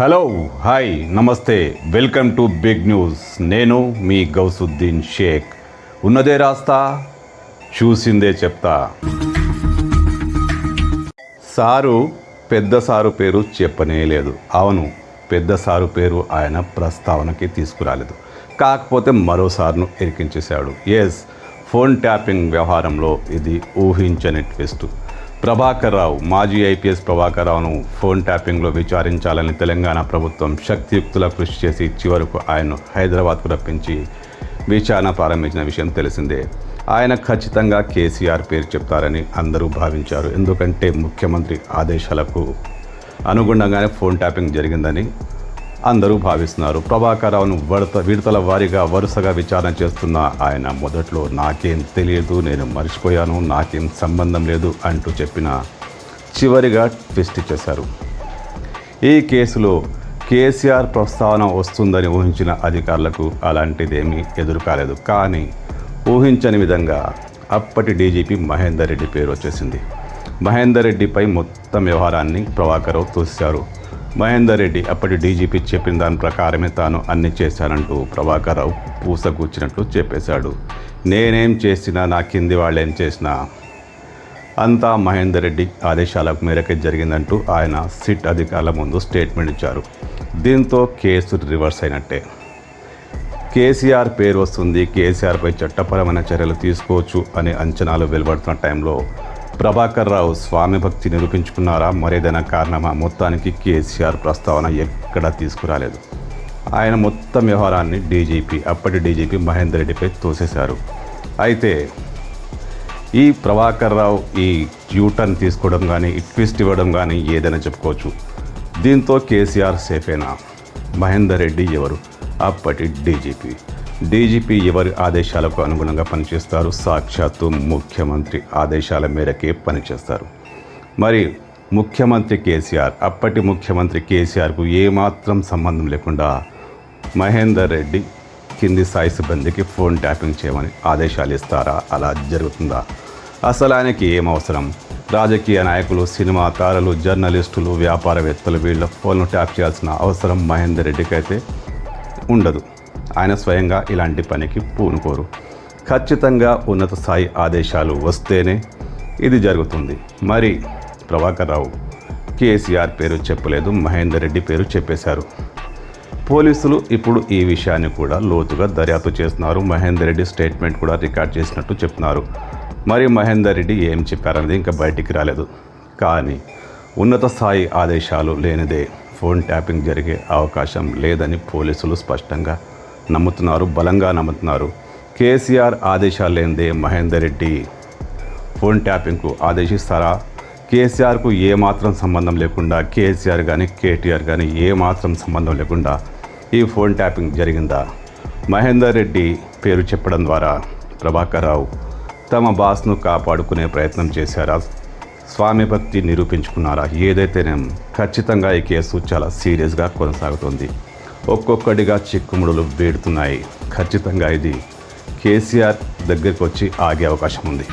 Hello hi నమస్తే welcome to big news. నేను మీ గౌసుద్దీన్ షేక్. ఉన్నదే రాస్తా చూసిందే చెప్తా. సారు పెద్ద సారు పేరు చెప్పనే లేదు. అవును పెద్ద సారు పేరు ఆయన ప్రస్తావనకి తీసుకురాలేదు. కాకపోతే మరోసారిను ఎరికించేశాడు. ఎస్ ఫోన్ ట్యాపింగ్ వ్యవహారంలో ఇది ఊహించని ట్విస్ట్ ప్రభాకర్ రావు మాజీ ఐపీఎస్ ప్రభాకర్ రావును ఫోన్ ట్యాపింగ్లో విచారించాలని తెలంగాణ ప్రభుత్వం శక్తియుక్తుల కృషి చేసి చివరకు ఆయన్ను హైదరాబాద్కు రప్పించి విచారణ ప్రారంభించిన విషయం తెలిసిందే. ఆయన ఖచ్చితంగా కేసీఆర్ పేరు చెప్తారని అందరూ భావించారు. ఎందుకంటే ముఖ్యమంత్రి ఆదేశాలకు అనుగుణంగానే ఫోన్ ట్యాపింగ్ జరిగిందని అందరూ భావిస్తున్నారు. ప్రభాకర్ విడత విడతల వారీగా వరుసగా విచారణ చేస్తున్న ఆయన మొదట్లో నాకేం తెలియదు నేను మర్చిపోయాను నాకేం సంబంధం లేదు అంటూ చెప్పిన చివరిగా ట్విస్ట్ చేశారు. ఈ కేసులో కేసీఆర్ ప్రస్తావన వస్తుందని ఊహించిన అధికారులకు అలాంటిదేమీ ఎదురు కాలేదు కానీ ఊహించని విధంగా అప్పటి డీజీపీ మహేందర్ రెడ్డి పేరు వచ్చేసింది. మహేందర్ రెడ్డిపై మొత్తం వ్యవహారాన్ని ప్రభాకర్ రావు తోశారు మహేందర్ రెడ్డి అప్పటి డీజీపీ చెప్పిన దాని ప్రకారమే తాను అన్ని చేశానంటూ ప్రభాకర్ రావు చెప్పేశాడు. నేనేం చేసినా నా కింది వాళ్ళు ఏం చేసినా అంతా మహేందర్ రెడ్డి ఆదేశాల మేరకే జరిగిందంటూ ఆయన సిట్ అధికారుల ముందు స్టేట్మెంట్ ఇచ్చారు. దీంతో కేసు రివర్స్ అయినట్టే. కేసీఆర్ పేరు వస్తుంది కేసీఆర్పై చట్టపరమైన చర్యలు తీసుకోవచ్చు అనే అంచనాలు వెలువడుతున్న టైంలో ప్రభాకర్ రావు స్వామి భక్తి నిరూపించుకున్నారా? మరేదైనా కారణమా? మొత్తానికి కేసీఆర్ ప్రస్తావన ఎక్కడా తీసుకురాలేదు. ఆయన మొత్తం వ్యవహారాన్ని డీజీపీ అప్పటి డీజీపీ మహేందర్ రెడ్డిపై తోసేశారు. అయితే ఈ ప్రభాకర్ రావు ఈ యూటర్న్ తీసుకోవడం కానీ ట్విస్ట్ ఇవ్వడం కానీ ఏదైనా చెప్పుకోవచ్చు. దీంతో కేసీఆర్ సేఫేనా? మహేందర్ రెడ్డి ఎవరు? అప్పటి డీజీపీ. డీజీపీ ఎవరి ఆదేశాలకు అనుగుణంగా పనిచేస్తారు? సాక్షాత్తు ముఖ్యమంత్రి ఆదేశాల మేరకే పనిచేస్తారు. మరి ముఖ్యమంత్రి కేసీఆర్ అప్పటి ముఖ్యమంత్రి కేసీఆర్కు ఏమాత్రం సంబంధం లేకుండా మహేందర్ రెడ్డి కింది స్థాయి సిబ్బందికి ఫోన్ ట్యాపింగ్ చేయమని ఆదేశాలు ఇస్తారా? అలా జరుగుతుందా? అసలు ఆయనకి ఏం అవసరం? రాజకీయ నాయకులు సినిమా తారలు జర్నలిస్టులు వ్యాపారవేత్తలు వీళ్ళ ఫోన్ను ట్యాప్ చేయాల్సిన అవసరం మహేందర్ రెడ్డికి అయితే ఉండదు. ఆయన స్వయంగా ఇలాంటి పనికి పూనుకోరు. ఖచ్చితంగా ఉన్నత స్థాయి ఆదేశాలు వస్తేనే ఇది జరుగుతుంది. మరి ప్రభాకర్ రావు కేసీఆర్ పేరు చెప్పలేదు మహేందర్ రెడ్డి పేరు చెప్పేశారు. పోలీసులు ఇప్పుడు ఈ విషయాన్ని కూడా లోతుగా దర్యాప్తు చేస్తున్నారు. మహేందర్ రెడ్డి స్టేట్మెంట్ కూడా రికార్డ్ చేసినట్టు చెప్తున్నారు. మరి మహేందర్ రెడ్డి ఏం చెప్పారనేది ఇంకా బయటికి రాలేదు. కానీ ఉన్నత స్థాయి ఆదేశాలు లేనిదే ఫోన్ ట్యాపింగ్ జరిగే అవకాశం లేదని పోలీసులు స్పష్టంగా నమ్ముతున్నారు బలంగా నమ్ముతున్నారు. కేసీఆర్ ఆదేశాలు లేనిదే మహేందర్ రెడ్డి? ఫోన్ ట్యాపింగ్కు ఆదేశిస్తారా? కేసీఆర్కు ఏమాత్రం సంబంధం లేకుండా కేసీఆర్ కానీ కేటీఆర్ కానీ ఏమాత్రం సంబంధం లేకుండా ఈ ఫోన్ ట్యాపింగ్ జరిగిందా? మహేందర్ రెడ్డి పేరు చెప్పడం ద్వారా ప్రభాకర్ రావు తమ బాస్ను కాపాడుకునే ప్రయత్నం చేశారా? స్వామి భక్తి నిరూపించుకున్నారా? ఏదైతేనే ఖచ్చితంగా ఈ కేసు చాలా సీరియస్గా కొనసాగుతుంది. ఒక్కొక్కటిగా చిక్కుముడులు వేడుతున్నాయి. ఖచ్చితంగా ఇది కేసీఆర్ దగ్గరికి వచ్చి ఆగే అవకాశం ఉంది